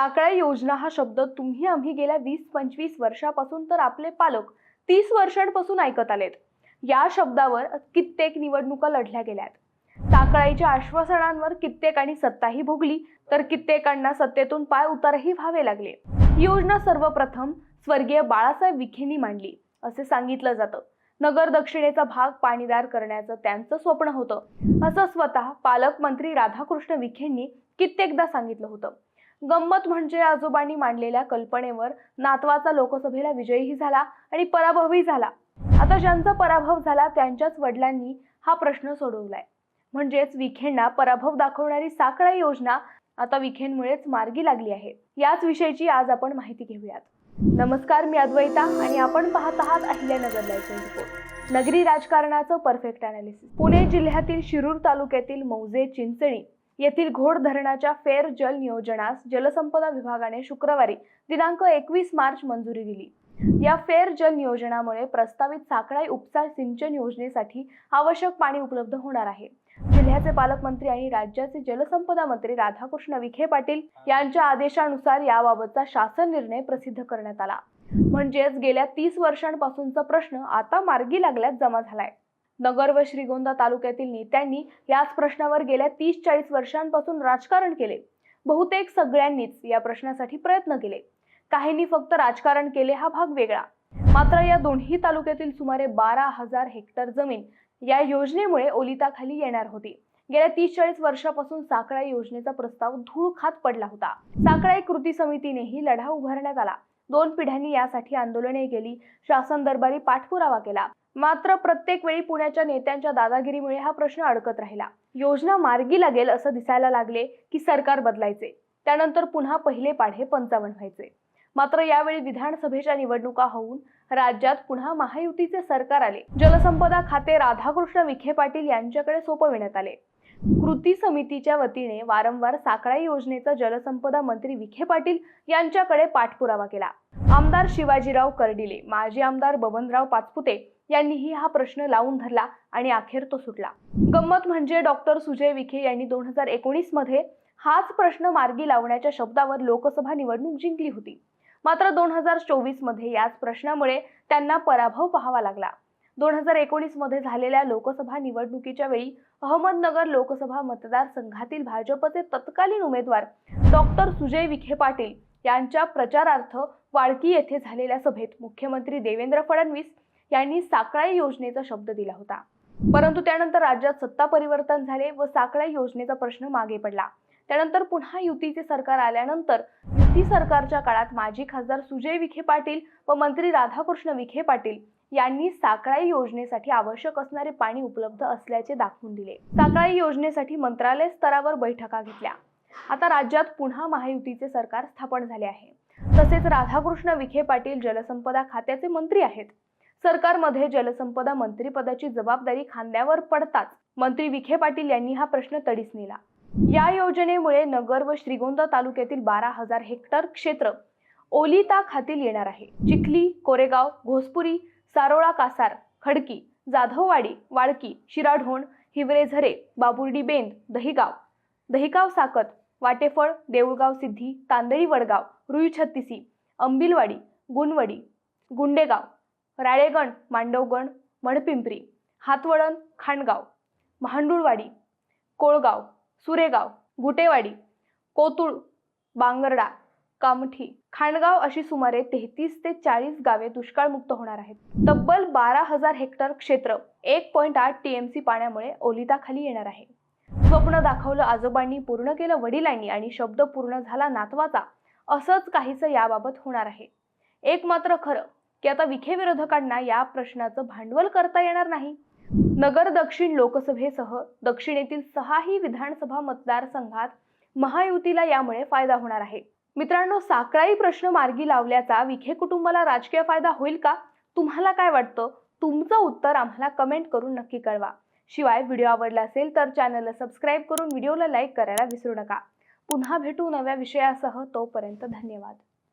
साकळाई योजना हा शब्द तुम्ही आम्ही गेल्या वीस पंचवीस वर्षापासून तर आपले पालक तीस वर्षांपासून ऐकत आलेत. या शब्दावर कित्येक निवडणुका लढल्या गेल्यात. साकळाईच्या आश्वासनांवर कित्येकांनी सत्ताही भोगली तर कित्येकांना सत्तेतून पाय उतारही व्हावे लागले. ही योजना सर्वप्रथम स्वर्गीय बाळासाहेब विखेंनी मांडली असे सांगितलं जातं. नगर दक्षिणेचा भाग पाणीदार करण्याचं त्यांचं स्वप्न होतं. असं स्वतः पालकमंत्री राधाकृष्ण विखेंनी कित्येकदा सांगितलं होतं. गंमत म्हणजे आजोबांनी मांडलेल्या कल्पनेवर नातवाचा लोकसभेला विजयही झाला आणि पराभवही झाला. आता ज्यांचा पराभव झाला त्यांच्याच वडिलांनी हा प्रश्न सोडवलाय. म्हणजेच विखेंना पराभव दाखवणारी साकळाई योजना आता विखेंमुळेच मार्गी लागली आहे. याच विषयीची आज आपण माहिती घेऊयात. नमस्कार मी अद्वैता आणि आपण पाहत आहात अहिल्यानगर लाईव्ह रिपोर्ट नगरी राजकारणाचं परफेक्ट अनालिसिस पुणे जिल्ह्यातील शिरूर तालुक्यातील मौजे चिंचणी येथील घोड धरणाच्या फेर जल नियोजनास जलसंपदा विभागाने शुक्रवारी दिनांक एकवीस मार्च मंजुरी दिली. या फेर जल नियोजनामुळे प्रस्तावित साकळाई उपसा सिंचन योजनेसाठी आवश्यक पाणी उपलब्ध होणार आहे. जिल्ह्याचे पालकमंत्री आणि राज्याचे जलसंपदा मंत्री राधाकृष्ण विखे पाटील यांच्या आदेशानुसार याबाबतचा शासन निर्णय प्रसिद्ध करण्यात आला. म्हणजेच गेल्या तीस वर्षांपासूनचा प्रश्न आता मार्गी लागल्यात जमा झालाय. नगर व श्रीगोंदा तालुक्यातील नेत्यांनी याच प्रश्नावर गेल्या तीस चाळीस वर्षांपासून राजकारण केले. बहुतेक सगळ्यांनीच या प्रश्नासाठी प्रयत्न केले. काहींनी फक्त राजकारण केले हा भाग वेगळा. मात्र या दोन्ही तालुक्यातील सुमारे बारा हजार हेक्टर जमीन या योजनेमुळे ओलिताखाली येणार होती. गेल्या तीस चाळीस वर्षापासून साकळाई योजनेचा प्रस्ताव धूळ खात पडला होता. साकळाई कृती समितीनेही लढा उभारण्यात आला. दोन पिढ्यांनी यासाठी आंदोलने केली. शासन दरबारी पाठपुरावा केला. मात्र प्रत्येक वेळी पुण्याच्या नेत्यांच्या दादागिरीमुळे हा प्रश्न अडकत राहिला. योजना मार्गी लागेल असं दिसायला लागले की सरकार बदलायचे. त्यानंतर पुन्हा पहिले पाढे पंचावन्न व्हायचे. मात्र यावेळी विधानसभेच्या निवडणुका होऊन राज्यात पुन्हा महायुतीचे सरकार आले. जलसंपदा खाते राधाकृष्ण विखे पाटील यांच्याकडे सोपविण्यात आले. कृती समितीच्या वतीने वारंवार साकळाई योजनेचा जलसंपदा मंत्री विखे पाटील यांच्याकडे पाठपुरावा केला. आमदार शिवाजीराव कर्डिले माजी आमदार बबनराव पाचपुते यांनीही हा प्रश्न लावून धरला आणि अखेर तो सुटला. गंमत म्हणजे डॉक्टर सुजय विखे यांनी दोन हजार एकोणीसमध्ये हाच प्रश्न मार्गी लावण्याच्या शब्दावर लोकसभा निवडणूक जिंकली होती. मात्र दोन हजार चोवीसमध्ये याच प्रश्नामुळे त्यांना पराभव पाहावा लागला. दोन हजार एकोणीसमध्ये झालेल्या लोकसभा निवडणुकीच्या वेळी अहमदनगर लोकसभा मतदारसंघातील भाजपचे तत्कालीन उमेदवार डॉक्टर सुजय विखे पाटील यांच्या प्रचारार्थ वाळकी येथे झालेल्या सभेत मुख्यमंत्री देवेंद्र फडणवीस यांनी साकळाई योजनेचा शब्द दिला होता. परंतु त्यानंतर राज्यात सत्ता परिवर्तन झाले व साकळाई योजनेचा प्रश्न मागे पडला. त्यानंतर पुन्हा युतीचे सरकार आल्यानंतर युती सरकारच्या काळात माजी खासदार सुजय विखे पाटील व मंत्री राधाकृष्ण विखे पाटील यांनी साकळाई योजनेसाठी आवश्यक असणारे पाणी उपलब्ध असल्याचे दाखवून दिले. साकळाई योजनेसाठी मंत्रालय स्तरावर बैठका घेतल्या. आता राज्यात पुन्हा महायुतीचे सरकार स्थापन झाले आहे. तसेच राधाकृष्ण विखे पाटील जलसंपदा खात्याचे मंत्री आहेत. सरकारमध्ये जलसंपदा मंत्रीपदाची जबाबदारी खांद्यावर पडताच मंत्री विखे पाटील यांनी हा प्रश्न तडीस नेला. या योजनेमुळे नगर व श्रीगोंदा तालुक्यातील बारा हजार हेक्टर क्षेत्र ओलिता खातील येणार आहे. चिखली कोरेगाव घोसपुरी सारोळा कासार खडकी जाधववाडी वाळकी शिराढोण हिवरेझरे बाबुर्डी बेंद दहिगाव. दहिगाव साकत वाटेफळ देऊळगाव सिद्धी तांदळी वडगाव रुई छत्तीसी अंबिलवाडी गुणवडी गुंडेगाव. राळेगण मांडवगण मणपिंपरी. हातवळण खांडगाव. महांडुळवाडी कोळगाव. सुरेगाव गुटेवाडी कोतुळ बांगरडा कामठी. खाणगाव अशी सुमारे तेहतीस ते चाळीस गावे दुष्काळमुक्त होणार आहेत. तब्बल बारा हजार हेक्टर क्षेत्र एक पॉईंट आठ टीएमसी पाण्यामुळे ओलिताखाली येणार आहे. स्वप्न दाखवलं आजोबांनी पूर्ण केलं वडिलांनी आणि शब्द पूर्ण झाला नातवाचा असंच काहीसं याबाबत होणार आहे. एक मात्र खरं की आता विखे विरोधकांना या प्रश्नाचं भांडवल करता येणार नाही. नगर दक्षिण लोकसभेसह दक्षिणेतील सहाही विधानसभा मतदारसंघात महायुतीला यामुळे फायदा होणार आहे. मित्रांनो साकळाई प्रश्न मार्गी लावल्याचा विखे कुटुंबाला राजकीय फायदा होईल का? तुम्हाला काय वाटतं? तुमचं उत्तर आम्हाला कमेंट करून नक्की कळवा. शिवाय व्हिडिओ आवडला असेल तर चॅनलला सबस्क्राईब करून व्हिडिओला लाईक करायला विसरू नका. पुन्हा भेटू नव्या विषयासह तोपर्यंत धन्यवाद.